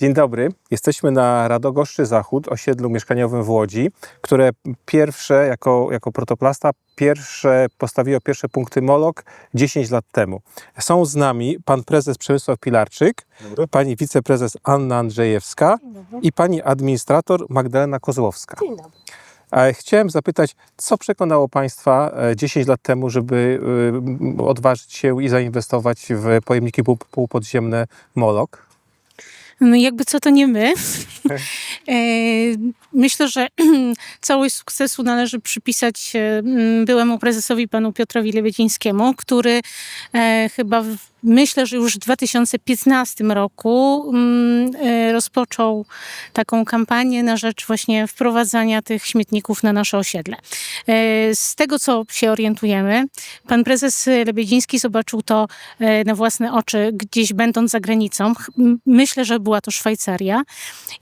Dzień dobry. Jesteśmy na Radogoszczy Zachód, osiedlu mieszkaniowym w Łodzi, które pierwsze, jako, jako protoplasta, pierwsze postawiło pierwsze punkty Molok 10 lat temu. Są z nami pan prezes Przemysław Pilarczyk, pani wiceprezes Anna Andrzejewska i pani administrator Magdalena Kozłowska. Dzień dobry. A Chciałem zapytać, co przekonało Państwa e, 10 lat temu, żeby y, odważyć się i zainwestować w pojemniki pół- półpodziemne Molok? No jakby co to nie my. E, Myślę, że całość sukcesu należy przypisać e, byłemu prezesowi panu Piotrowi Lewiedzińskiemu, który e, chyba w, myślę, że już w 2015 roku mm, e, rozpoczął taką kampanię na rzecz właśnie wprowadzania tych śmietników na nasze osiedle. E, Z tego, co się orientujemy, pan prezes Lebiedziński zobaczył to e, na własne oczy, gdzieś będąc za granicą. Myślę, że była to Szwajcaria.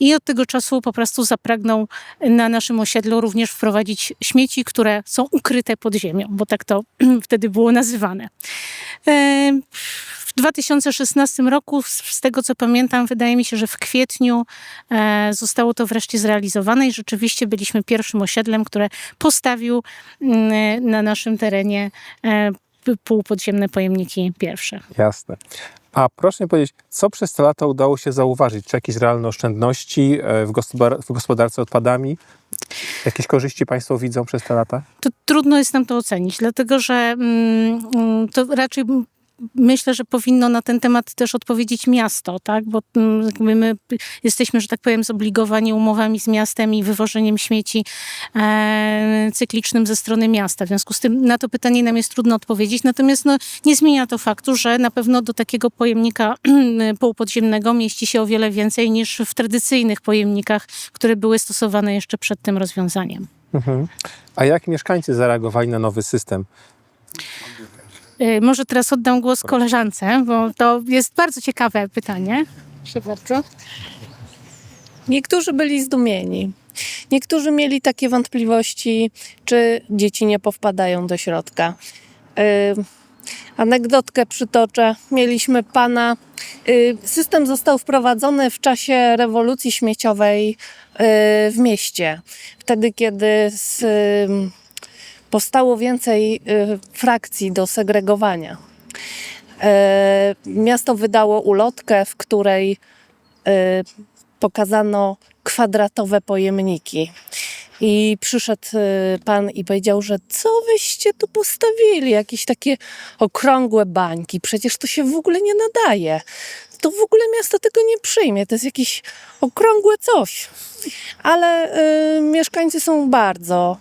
I od tego czasu po prostu zapragnął na naszym osiedlu również wprowadzić śmieci, które są ukryte pod ziemią, bo tak to wtedy było nazywane. E, W 2016 roku, z tego co pamiętam, wydaje mi się, że w kwietniu e, zostało to wreszcie zrealizowane i rzeczywiście byliśmy pierwszym osiedlem, które postawił mm, na naszym terenie e, półpodziemne pojemniki pierwsze. Jasne. A proszę mi powiedzieć, co przez te lata udało się zauważyć? Czy jakieś realne oszczędności e, w, gospodar- w gospodarce odpadami? Jakieś korzyści Państwo widzą przez te lata? to trudno jest nam to ocenić, dlatego że mm, mm, to raczej myślę, że powinno na ten temat też odpowiedzieć miasto, tak? Bo mm, my jesteśmy, że tak powiem, zobligowani umowami z miastem i wywożeniem śmieci e, cyklicznym ze strony miasta. W związku z tym na to pytanie nam jest trudno odpowiedzieć, natomiast no, nie zmienia to faktu, że na pewno do takiego pojemnika półpodziemnego mieści się o wiele więcej niż w tradycyjnych pojemnikach, które były stosowane jeszcze przed tym rozwiązaniem. A jak mieszkańcy zareagowali na nowy system? Y, Może teraz oddam głos koleżance, bo to jest bardzo ciekawe pytanie. Proszę bardzo. Niektórzy byli zdumieni. Niektórzy mieli takie wątpliwości, czy dzieci nie powpadają do środka. Yy, anegdotkę przytoczę. Mieliśmy pana. Yy, system został wprowadzony w czasie rewolucji śmieciowej yy, w mieście. Wtedy, kiedy z, yy, powstało więcej yy, frakcji do segregowania. E, Miasto wydało ulotkę, w której e, pokazano kwadratowe pojemniki. I przyszedł e, pan i powiedział, że co wyście tu postawili? Jakieś takie okrągłe bańki. Przecież to się w ogóle nie nadaje. To w ogóle miasto tego nie przyjmie. To jest jakieś okrągłe coś. Ale e, mieszkańcy są bardzo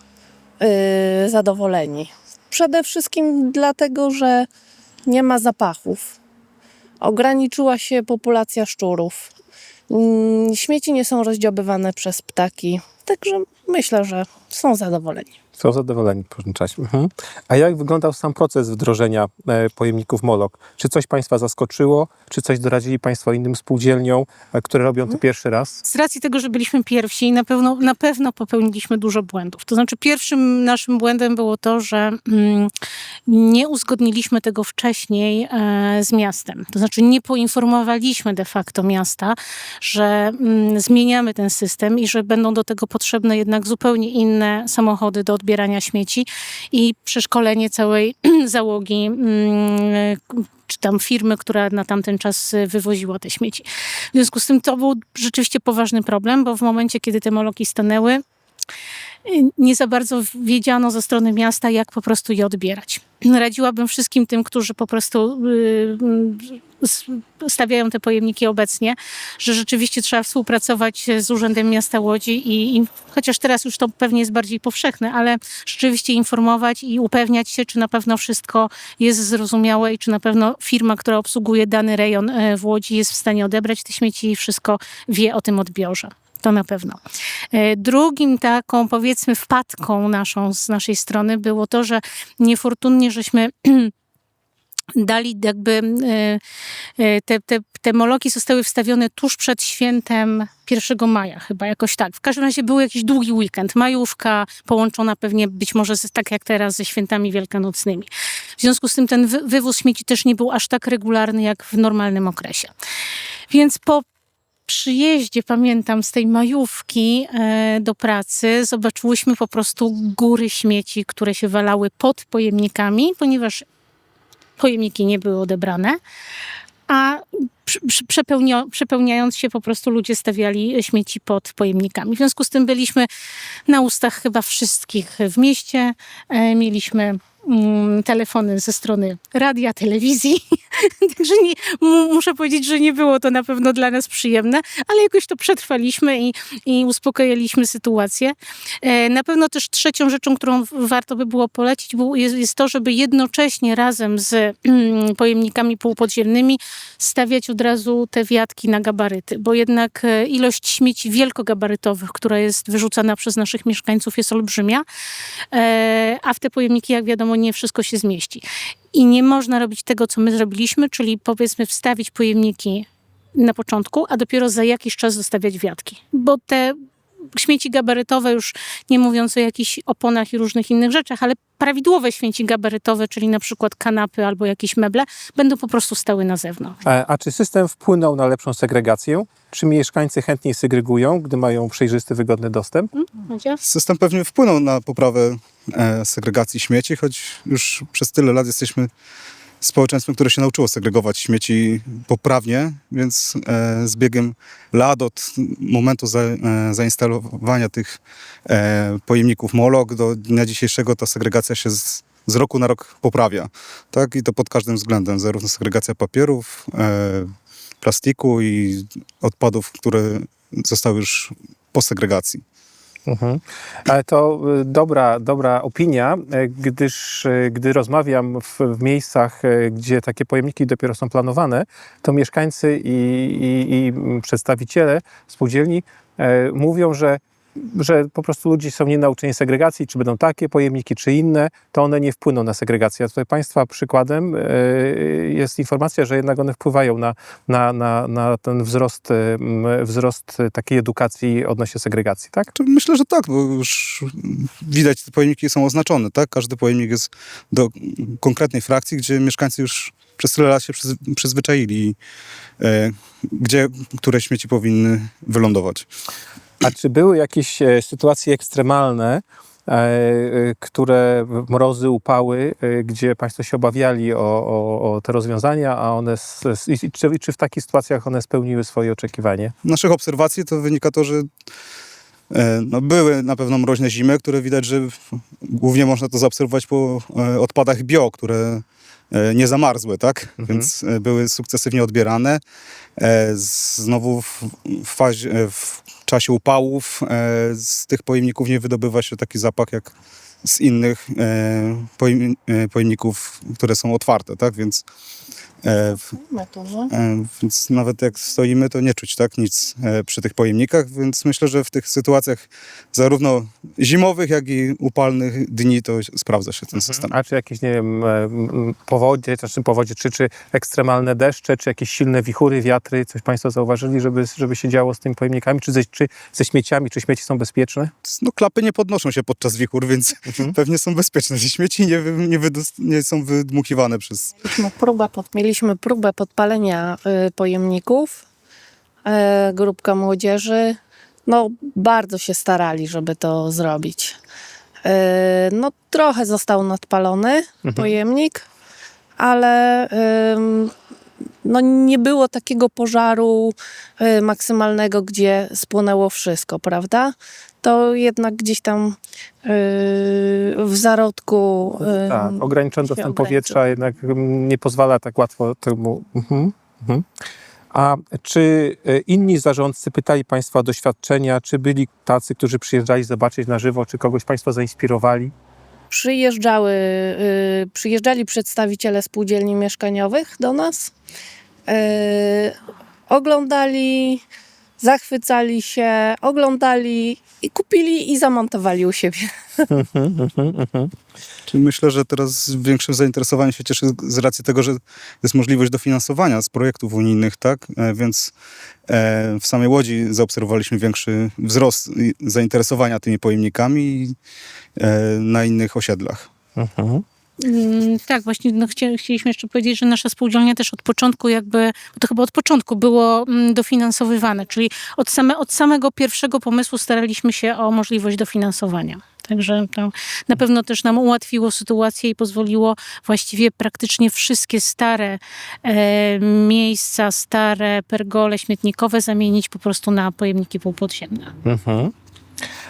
e, zadowoleni. Przede wszystkim dlatego, że nie ma zapachów. Ograniczyła się populacja szczurów. Mm, Śmieci nie są rozdziobywane przez ptaki. Także myślę, że są zadowoleni. Są zadowoleni w pewnym czasie. Mhm. A jak wyglądał sam proces wdrożenia e, pojemników Molok? Czy coś Państwa zaskoczyło? Czy coś doradzili Państwo innym spółdzielniom, e, które robią to pierwszy raz? Z racji tego, że byliśmy pierwsi, na pewno, na pewno popełniliśmy dużo błędów. To znaczy, pierwszym naszym błędem było to, że mm, nie uzgodniliśmy tego wcześniej e, z miastem. To znaczy, nie poinformowaliśmy de facto miasta, że mm, zmieniamy ten system i że będą do tego potrzebne jednak zupełnie inne samochody do odbierania śmieci i przeszkolenie całej załogi. Mm, czy tam firmy, która na tamten czas wywoziła te śmieci. W związku z tym to był rzeczywiście poważny problem, bo w momencie, kiedy te moloki stanęły, nie za bardzo wiedziano ze strony miasta, jak po prostu je odbierać. Radziłabym wszystkim tym, którzy po prostu y, s- stawiają te pojemniki obecnie, że rzeczywiście trzeba współpracować z Urzędem Miasta Łodzi i, i chociaż teraz już to pewnie jest bardziej powszechne, ale rzeczywiście informować i upewniać się, czy na pewno wszystko jest zrozumiałe i czy na pewno firma, która obsługuje dany rejon e, w Łodzi jest w stanie odebrać te śmieci i wszystko wie o tym odbiorze. To na pewno. E, Drugim taką, powiedzmy, wpadką naszą z naszej strony było to, że niefortunnie żeśmy dali jakby e, e, te, te, te moloki zostały wstawione tuż przed świętem 1 maja, chyba jakoś tak. W każdym razie był jakiś długi weekend, majówka, połączona pewnie być może z, tak jak teraz ze świętami wielkanocnymi. W związku z tym ten wy, wywóz śmieci też nie był aż tak regularny jak w normalnym okresie. Więc po przyjeździe, pamiętam, z tej majówki e, do pracy, zobaczyłyśmy po prostu góry śmieci, które się walały pod pojemnikami, ponieważ pojemniki nie były odebrane, a przepełniając się po prostu ludzie stawiali śmieci pod pojemnikami. W związku z tym byliśmy na ustach chyba wszystkich w mieście. E, mieliśmy telefony ze strony radia, telewizji. Także nie, mu, muszę powiedzieć, że nie było to na pewno dla nas przyjemne, ale jakoś to przetrwaliśmy i, i sytuację. E, Na pewno też trzecią rzeczą, którą warto by było polecić, jest to, żeby jednocześnie razem z mm, pojemnikami półpodziemnymi stawiać od razu te wiatki na gabaryty, bo jednak e, ilość śmieci wielkogabarytowych, która jest wyrzucana przez naszych mieszkańców jest olbrzymia, e, a w te pojemniki, jak wiadomo, nie wszystko się zmieści. I nie można robić tego, co my zrobiliśmy, czyli powiedzmy wstawić pojemniki na początku, a dopiero za jakiś czas zostawiać wiatki, bo te śmieci gabarytowe, już nie mówiąc o jakichś oponach i różnych innych rzeczach, ale prawidłowe śmieci gabarytowe, czyli na przykład kanapy albo jakieś meble, będą po prostu stały na zewnątrz. E, A czy system wpłynął na lepszą segregację? Czy mieszkańcy chętniej segregują, gdy mają przejrzysty, wygodny dostęp? Macie? System pewnie wpłynął na poprawę e, segregacji śmieci, choć już przez tyle lat jesteśmy społeczeństwem, które się nauczyło segregować śmieci poprawnie, więc e, z biegiem lat od momentu e, zainstalowania tych e, pojemników MOLOG do dnia dzisiejszego ta segregacja się z, z roku na rok poprawia. Tak? I to pod każdym względem, zarówno segregacja papierów, plastiku i odpadów, które zostały już po segregacji. Mhm. Ale to y, dobra, dobra opinia, y, gdyż y, gdy rozmawiam w, w miejscach, gdzie takie pojemniki dopiero są planowane, to mieszkańcy i, i, i przedstawiciele spółdzielni e, mówią, że że po prostu ludzie są nienauczeni segregacji, czy będą takie pojemniki, czy inne, to one nie wpłyną na segregację. A tutaj Państwa przykładem e, jest informacja, że jednak one wpływają na, na, na, na ten wzrost, e, wzrost takiej edukacji odnośnie segregacji, tak? To myślę, że tak, bo już widać, te pojemniki są oznaczone, tak? Każdy pojemnik jest do konkretnej frakcji, gdzie mieszkańcy już przez tyle lat się przyz, przyzwyczaili, e, gdzie które śmieci powinny wylądować. A czy były jakieś e, sytuacje ekstremalne, e, e, które mrozy, upały, gdzie Państwo się obawiali o, o, o te rozwiązania, a one, i czy, czy w takich sytuacjach one spełniły swoje oczekiwanie? naszych obserwacji to wynika to, że no, były na pewno mroźne zimy, które widać, że głównie można to zaobserwować po odpadach bio, które nie zamarzły, tak? Więc e, były sukcesywnie odbierane. Znowu w, fazie, w czasie upałów e, z tych pojemników nie wydobywa się taki zapach jak z innych e, e, pojemników, które są otwarte, tak? Więc e, w- E, Więc nawet jak stoimy, to nie czuć tak nic e, przy tych pojemnikach, więc myślę, że w tych sytuacjach zarówno zimowych, jak i upalnych dni to sprawdza się ten system. A czy jakieś, nie wiem, powodzie, znaczy powodzie, czy, czy ekstremalne deszcze, czy jakieś silne wichury, wiatry, coś Państwo zauważyli, żeby, żeby się działo z tymi pojemnikami, czy ze, czy ze śmieciami, czy śmieci są bezpieczne? No, klapy nie podnoszą się podczas wichur, więc pewnie są bezpieczne. Te śmieci nie, nie, nie są wydmuchiwane przez... Mieliśmy próbę, pod, mieliśmy próbę podpalenia y, pojemników. E, grupka młodzieży. No, bardzo się starali, żeby to zrobić. E, no, trochę został nadpalony pojemnik, ale no, nie było takiego pożaru y, maksymalnego, gdzie spłonęło wszystko, prawda? To jednak gdzieś tam y, w zarodku. y, Tak, ograniczony dostęp powietrza jednak nie pozwala tak łatwo temu. Mhm, mhm. A czy e, inni zarządcy pytali Państwa o doświadczenia, czy byli tacy, którzy przyjeżdżali zobaczyć na żywo, czy kogoś Państwo zainspirowali? Przyjeżdżały, przyjeżdżali przedstawiciele spółdzielni mieszkaniowych do nas, oglądali, zachwycali się, oglądali i kupili i zamontowali u siebie. Czyli myślę, że teraz większym zainteresowaniem się cieszy z racji tego, że jest możliwość dofinansowania z projektów unijnych, tak? E, Więc e, w samej Łodzi zaobserwowaliśmy większy wzrost zainteresowania tymi pojemnikami i, e, na innych osiedlach. Mhm. Mm, Tak, właśnie no, chcieliśmy jeszcze powiedzieć, że nasza spółdzielnia też od początku jakby, to chyba od początku było mm, dofinansowywane, czyli od, same, od samego pierwszego pomysłu staraliśmy się o możliwość dofinansowania. Także to na pewno też nam ułatwiło sytuację i pozwoliło właściwie praktycznie wszystkie stare e, miejsca, stare pergole śmietnikowe zamienić po prostu na pojemniki półpodziemne. Mhm.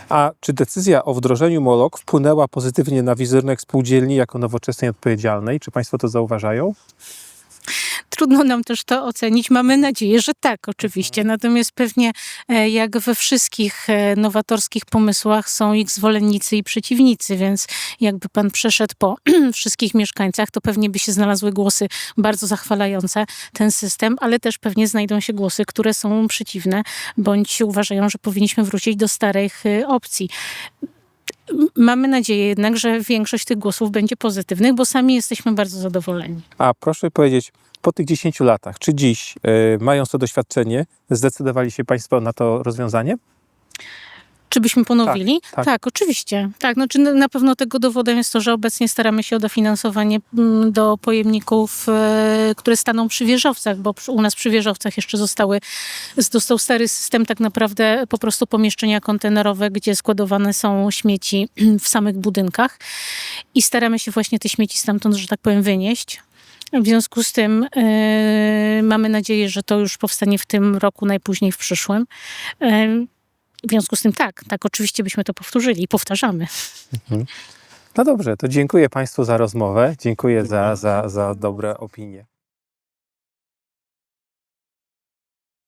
A czy decyzja o wdrożeniu MOLOK wpłynęła pozytywnie na wizerunek spółdzielni jako nowoczesnej odpowiedzialnej? Czy Państwo to zauważają? Trudno nam też to ocenić. Mamy nadzieję, że tak, oczywiście. Natomiast pewnie e, jak we wszystkich e, nowatorskich pomysłach są ich zwolennicy i przeciwnicy, więc jakby pan przeszedł po wszystkich mieszkańcach, to pewnie by się znalazły głosy bardzo zachwalające ten system, ale też pewnie znajdą się głosy, które są przeciwne, bądź uważają, że powinniśmy wrócić do starych e, opcji. Mamy nadzieję jednak, że większość tych głosów będzie pozytywnych, bo sami jesteśmy bardzo zadowoleni. A proszę powiedzieć, po tych 10 latach, czy dziś, y, mając to doświadczenie, zdecydowali się Państwo na to rozwiązanie? Czy byśmy ponowili? tak. Tak, oczywiście. Tak, znaczy na- pewno tego dowodem jest to, że obecnie staramy się o dofinansowanie mm, do pojemników, e, które staną przy wieżowcach, bo u nas przy wieżowcach jeszcze zostały, został stary system tak naprawdę po prostu pomieszczenia kontenerowe, gdzie składowane są śmieci w samych budynkach i staramy się właśnie te śmieci stamtąd, że tak powiem, wynieść. W związku z tym e, mamy nadzieję, że to już powstanie w tym roku, najpóźniej w przyszłym. E, w związku z tym tak, tak, oczywiście byśmy to powtórzyli i powtarzamy. No dobrze, to dziękuję Państwu za rozmowę, dziękuję za, za, za dobre opinie.